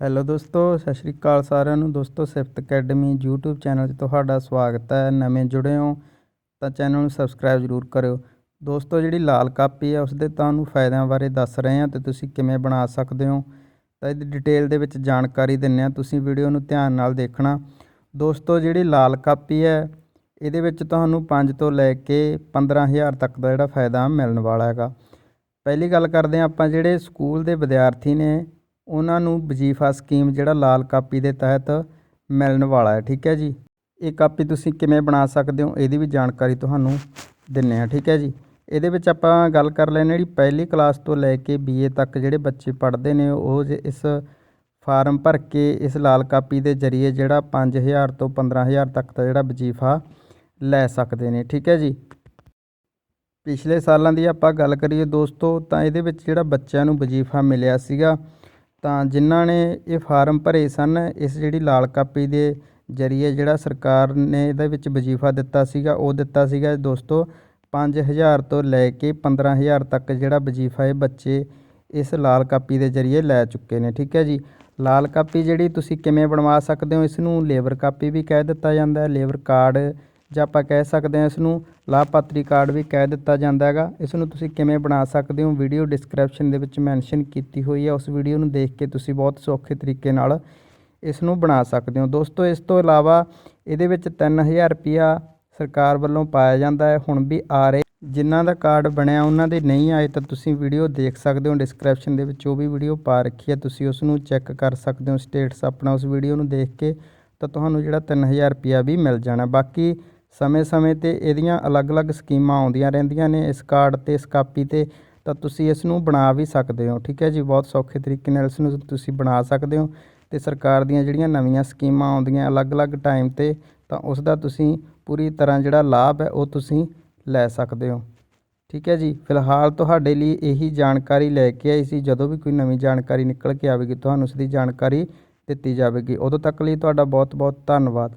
Hello ਦੋਸਤੋ, ਸਤਿ ਸ਼੍ਰੀ ਅਕਾਲ ਸਾਰਿਆਂ ਨੂੰ। ਦੋਸਤੋ, ਸਿਫਤ ਅਕੈਡਮੀ YouTube ਚੈਨਲ 'ਚ ਤੁਹਾਡਾ ਸਵਾਗਤ ਹੈ। ਨਵੇਂ ਜੁੜੇ ਹੋ ਤਾਂ ਚੈਨਲ ਨੂੰ ਸਬਸਕ੍ਰਾਈਬ ਜ਼ਰੂਰ ਕਰਿਓ। ਦੋਸਤੋ, ਜਿਹੜੀ ਲਾਲ ਕਾਪੀ ਹੈ ਉਸ ਦੇ ਤੁਹਾਨੂੰ ਫਾਇਦਿਆਂ ਬਾਰੇ ਦੱਸ ਰਹੇ ਹਾਂ ਤੇ ਤੁਸੀਂ ਕਿਵੇਂ ਬਣਾ ਸਕਦੇ ਹੋ? ਤਾਂ ਇਹਦੀ ਡਿਟੇਲ ਦੇ ਵਿੱਚ ਜਾਣਕਾਰੀ ਦਿੰਨੇ ਆ ਤੁਸੀਂ ਵੀਡੀਓ ਨੂੰ ਧਿਆਨ ਨਾਲ ਦੇਖਣਾ। ਦੋਸਤੋ, ਜਿਹੜੀ ਲਾਲ ਕਾਪੀ ਹੈ, ਇਹਦੇ ਵਿੱਚ ਤੁਹਾਨੂੰ 5 ਤੋਂ ਲੈ ਕੇ 15000 ਤੱਕ ਦਾ ਜਿਹੜਾ ਫਾਇਦਾ ਮਿਲਣ ਵਾਲਾ ਹੈਗਾ। ਪਹਿਲੀ ਗੱਲ ਕਰਦੇ ਹਾਂ ਆਪਾਂ, ਜਿਹੜੇ ਸਕੂਲ ਦੇ ਵਿਦਿਆਰਥੀ ਨੇ ਉਹਨਾਂ ਨੂੰ ਵਜ਼ੀਫਾ ਸਕੀਮ ਜਿਹੜਾ ਲਾਲ ਕਾਪੀ ਦੇ ਤਹਿਤ ਮਿਲਣ ਵਾਲਾ ਹੈ, ਠੀਕ ਹੈ ਜੀ? ਇਹ ਕਾਪੀ ਤੁਸੀਂ ਕਿਵੇਂ ਬਣਾ ਸਕਦੇ ਹੋ, ਇਹਦੀ ਵੀ ਜਾਣਕਾਰੀ ਤੁਹਾਨੂੰ ਦਿੰਨੇ ਆ ਠੀਕ ਹੈ ਜੀ? ਇਹਦੇ ਵਿੱਚ ਆਪਾਂ ਗੱਲ ਕਰ ਲੈਂਦੇ ਜਿਹੜੀ ਪਹਿਲੀ ਕਲਾਸ ਤੋਂ ਲੈ ਕੇ ਬੀਏ ਤੱਕ ਜਿਹੜੇ ਬੱਚੇ ਪੜ੍ਹਦੇ ਨੇ, ਉਹ ਜੇ ਇਸ ਫਾਰਮ ਭਰ ਕੇ ਇਸ ਲਾਲ ਕਾਪੀ ਦੇ ਜ਼ਰੀਏ ਜਿਹੜਾ 5000 ਤੋਂ 15000 ਤੱਕ ਦਾ ਜਿਹੜਾ ਵਜ਼ੀਫਾ ਲੈ ਸਕਦੇ ਨੇ, ਠੀਕ ਹੈ ਜੀ? ਪਿਛਲੇ ਸਾਲਾਂ ਦੀ ਆਪਾਂ ਗੱਲ ਕਰੀਏ ਦੋਸਤੋ, ਤਾਂ ਇਹਦੇ ਵਿੱਚ ਜਿਹੜਾ ਬੱਚਿਆਂ ਨੂੰ ਵਜ਼ੀਫਾ ਮਿਲਿਆ ਸੀਗਾ ਤਾਂ ਜਿਨ੍ਹਾਂ ਨੇ ਇਹ ਫਾਰਮ ਭਰੇ ਸਨ, ਇਸ ਜਿਹੜੀ ਲਾਲ ਕਾਪੀ ਦੇ ਜ਼ਰੀਏ ਜਿਹੜਾ ਸਰਕਾਰ ਨੇ ਇਹਦੇ ਵਿੱਚ ਵਜ਼ੀਫਾ ਦਿੱਤਾ ਸੀਗਾ, ਉਹ ਦਿੱਤਾ ਸੀਗਾ ਦੋਸਤੋ 5000 ਤੋਂ ਲੈ ਕੇ 15000 ਤੱਕ ਜਿਹੜਾ ਵਜ਼ੀਫਾ ਇਹ ਬੱਚੇ ਇਸ ਲਾਲ ਕਾਪੀ ਦੇ ਜ਼ਰੀਏ ਲੈ ਚੁੱਕੇ ਨੇ, ਠੀਕ ਹੈ ਜੀ? ਲਾਲ ਕਾਪੀ ਜਿਹੜੀ ਤੁਸੀਂ ਕਿਵੇਂ ਬਣਵਾ ਸਕਦੇ ਹੋ, ਇਸ ਨੂੰ ਲੇਬਰ ਕਾਪੀ ਵੀ ਕਹਿ ਦਿੱਤਾ ਜਾਂਦਾ ਹੈ, ਲੇਬਰ ਕਾਰਡ ਜਾਂ ਆਪਾਂ ਕਹਿ ਸਕਦੇ ਹਾਂ ਇਸ ਨੂੰ ਲਾਭਪਾਤਰੀ ਕਾਰਡ ਵੀ ਕਹਿ ਦਿੱਤਾ ਜਾਂਦਾ ਹੈਗਾ ਇਸ ਨੂੰ ਤੁਸੀਂ ਕਿਵੇਂ ਬਣਾ ਸਕਦੇ ਹੋ? ਵੀਡੀਓ ਡਿਸਕ੍ਰਿਪਸ਼ਨ ਦੇ ਵਿੱਚ ਮੈਂਸ਼ਨ ਕੀਤੀ ਹੋਈ ਹੈ। ਉਸ ਵੀਡੀਓ ਨੂੰ ਦੇਖ ਕੇ ਤੁਸੀਂ ਬਹੁਤ ਸੌਖੇ ਤਰੀਕੇ ਨਾਲ ਇਸ ਨੂੰ ਬਣਾ ਸਕਦੇ ਹੋ। ਦੋਸਤੋ, ਇਸ ਤੋਂ ਇਲਾਵਾ ਇਹਦੇ ਵਿੱਚ 3000 ਰੁਪਿਆ ਸਰਕਾਰ ਵੱਲੋਂ ਪਾਇਆ ਜਾਂਦਾ ਹੈ। ਹੁਣ ਵੀ ਆ ਰਹੇ। ਜਿਨ੍ਹਾਂ ਦਾ ਕਾਰਡ ਬਣਿਆ, ਉਹਨਾਂ ਦੇ ਨਹੀਂ ਆਏ ਤਾਂ ਤੁਸੀਂ ਵੀਡੀਓ ਦੇਖ ਸਕਦੇ ਹੋ। ਡਿਸਕ੍ਰਿਪਸ਼ਨ ਦੇ ਵਿੱਚ ਉਹ ਵੀ ਵੀਡੀਓ ਪਾ ਰੱਖੀ ਹੈ, ਤੁਸੀਂ ਉਸ ਨੂੰ ਚੈੱਕ ਕਰ ਸਕਦੇ ਹੋ। ਸਟੇਟਸ ਆਪਣਾ ਉਸ ਵੀਡੀਓ ਨੂੰ ਦੇਖ ਕੇ ਤਾਂ ਤੁਹਾਨੂੰ ਜਿਹੜਾ 3000 ਰੁਪਿਆ ਵੀ ਮਿਲ ਜਾਣਾ। ਬਾਕੀ ਸਮੇਂ-ਸਮੇਂ ਤੇ ਇਹਦੀਆਂ ਅਲੱਗ-ਅਲੱਗ ਸਕੀਮਾਂ ਆਉਂਦੀਆਂ ਰਹਿੰਦੀਆਂ ਨੇ, ਇਸ ਕਾਰਡ ਤੇ, ਇਸ ਕਾਪੀ ਤੇ, ਤਾਂ ਤੁਸੀਂ ਇਸ ਨੂੰ ਬਣਾ ਵੀ ਸਕਦੇ ਹੋ, ਠੀਕ ਹੈ ਜੀ? ਬਹੁਤ ਸੌਖੇ ਤਰੀਕੇ ਨਾਲ ਇਸ ਨੂੰ ਤੁਸੀਂ ਬਣਾ ਸਕਦੇ ਹੋ ਤੇ ਸਰਕਾਰ ਦੀਆਂ ਜਿਹੜੀਆਂ ਨਵੀਆਂ ਸਕੀਮਾਂ ਆਉਂਦੀਆਂ ਅਲੱਗ-ਅਲੱਗ ਟਾਈਮ ਤੇ, ਤਾਂ ਉਸ ਦਾ ਤੁਸੀਂ ਪੂਰੀ ਤਰ੍ਹਾਂ ਜਿਹੜਾ ਲਾਭ ਹੈ ਉਹ ਤੁਸੀਂ ਲੈ ਸਕਦੇ ਹੋ, ਠੀਕ ਹੈ ਜੀ? ਫਿਲਹਾਲ ਤੁਹਾਡੇ ਲਈ ਇਹੀ ਜਾਣਕਾਰੀ ਲੈ ਕੇ ਆਈ ਸੀ, ਜਦੋਂ ਵੀ ਕੋਈ ਨਵੀਂ ਜਾਣਕਾਰੀ ਨਿਕਲ ਕੇ ਆਵੇਗੀ, ਤੁਹਾਨੂੰ ਉਸ ਦੀ ਜਾਣਕਾਰੀ ਦਿੱਤੀ ਜਾਵੇਗੀ। ਉਦੋਂ ਤੱਕ ਲਈ ਤੁਹਾਡਾ ਬਹੁਤ ਬਹੁਤ ਧੰਨਵਾਦ।